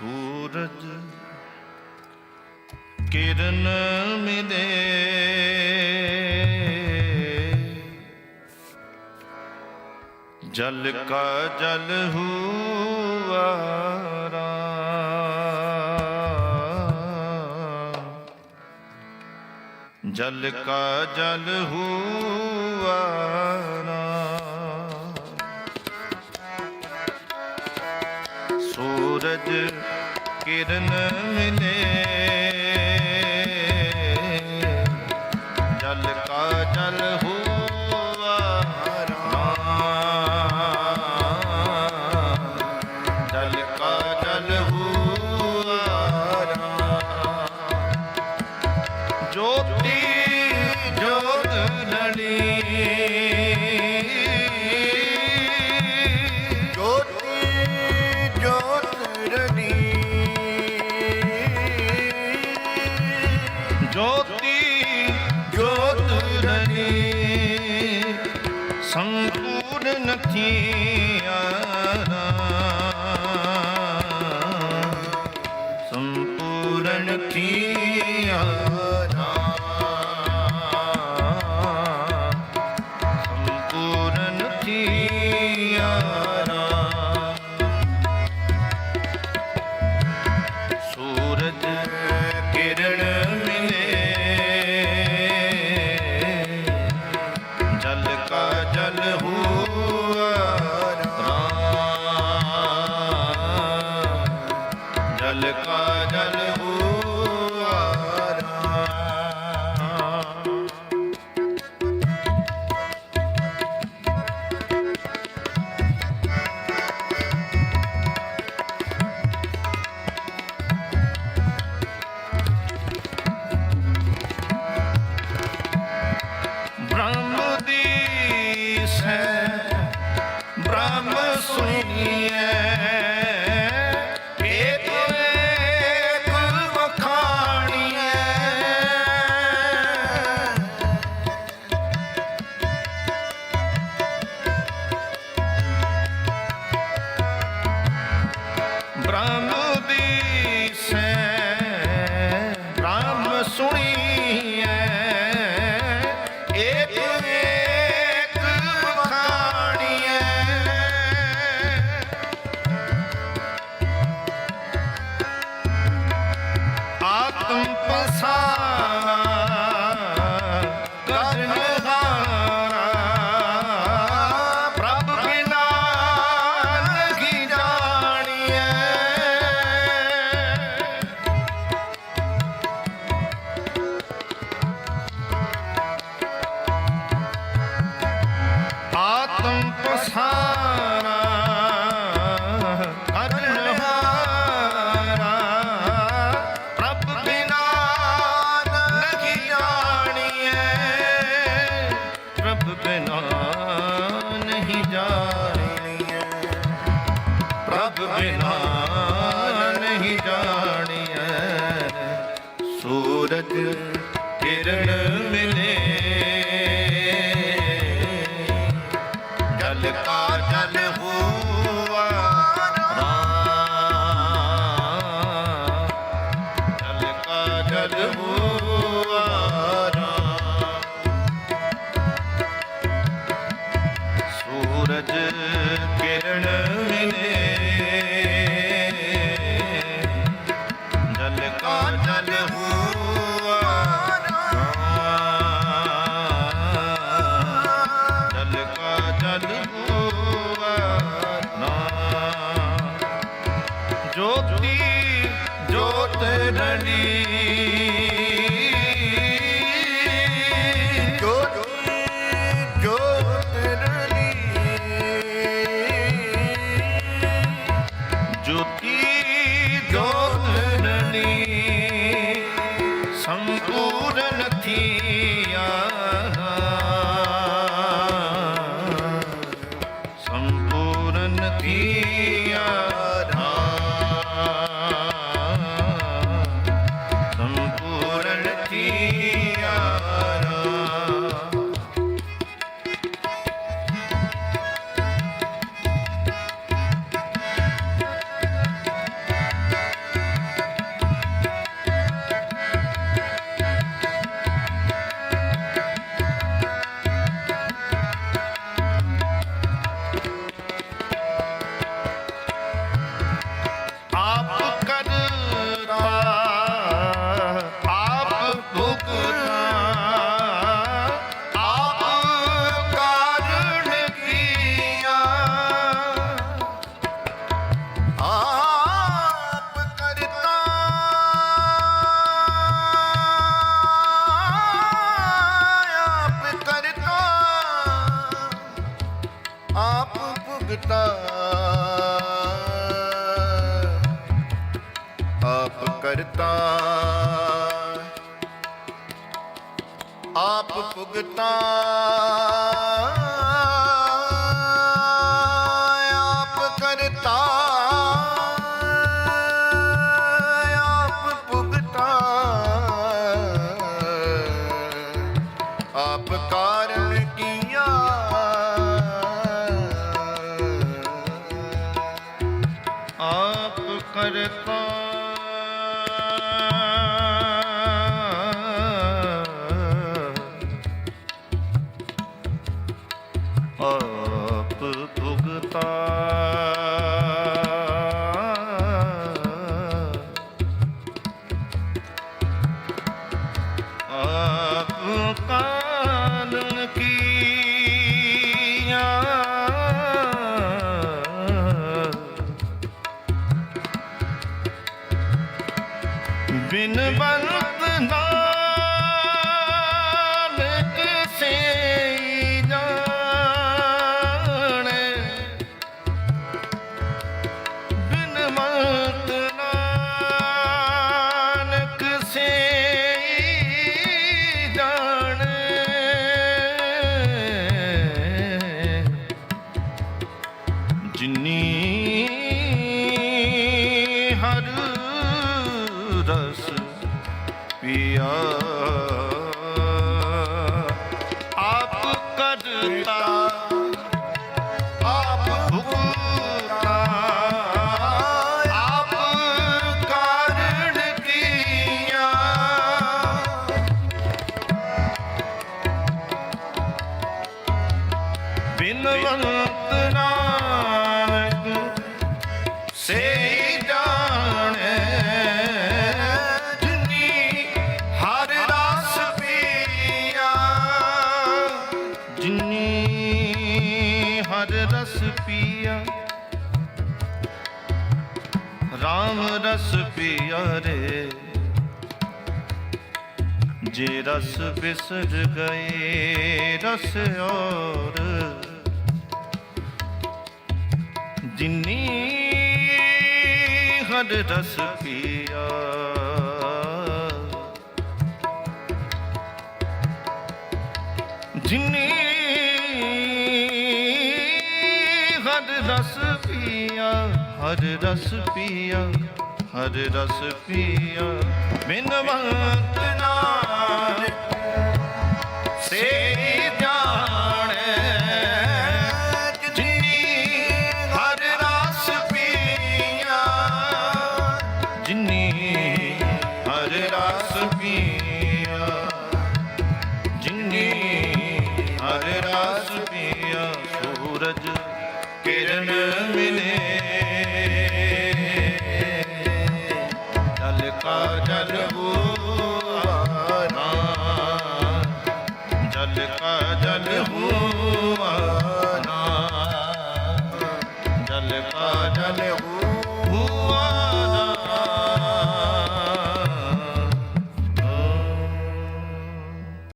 ਸੂਰਜ ਕਿਰਨ ਮਿਲੇ। ਜਲ ਕਾ ਜਲ ਹੁਆ ਜਲ ਕਾ ਜਲ ਹੁਆ ਰਾਮ ਸੂਰਜ ਕਿਰਨ ਮਿਲੇ ਜਲ ਕਾ ਜਲ ਹੋਵਾ ਰਾਮ। ਜਲ ਜੋਤੀ ਜੋਤ ਲੜੀ ગુણ નથી સંપૂર્ણ થયા ਕਾਜਲ ਕਾਜਲ जगदबु સંપૂર્ણ નથી ਆਪ ਭੁਗਤਾ। ਆਪ ਕਰਤਾ। ਆਪ ਭੁਗਤਾ। ਆਪ ਕਾਰਨ ਕੀਆ। ਆਪ ਕਰਤਾ। ਭੁਗਤਾ ਆਪ ਕਾਰਨ ਕੀਆ। ਬਿਨ ਬੰਤ ਨਾਨਕ ਪਿਆ ਆਪ ਕਰਤਾ ਆਪ ਭੁਗਤਾ ਆਪ ਕਾਰਣ ਕੀਆ। ਬਿਨਵੰਤ ਨਾਨਕ ਹਰ ਰਸ ਪੀਆ। RAM ਰਸ ਪੀਆ ਰੇ। ਜੇ ਰਸ ਬਿਸਰ ਗਏ, ਰਸ ਔਰ। ਜਿਨੀ ਹਰ ਰਸ ਪੀਆ। ਹਰ ਰਸ ਪੀਆ, ਹਰ ਰਸ ਪੀਆ। ਬਿਨਵੰਤ ਨਾਨਕ ਸੇ ਜਾਣੈ, ਜਿਨੀ ਹਰ ਰਸ ਪੀਆ, ਜਿਨੀ ਹਰ ਰਸ ਪੀਆ।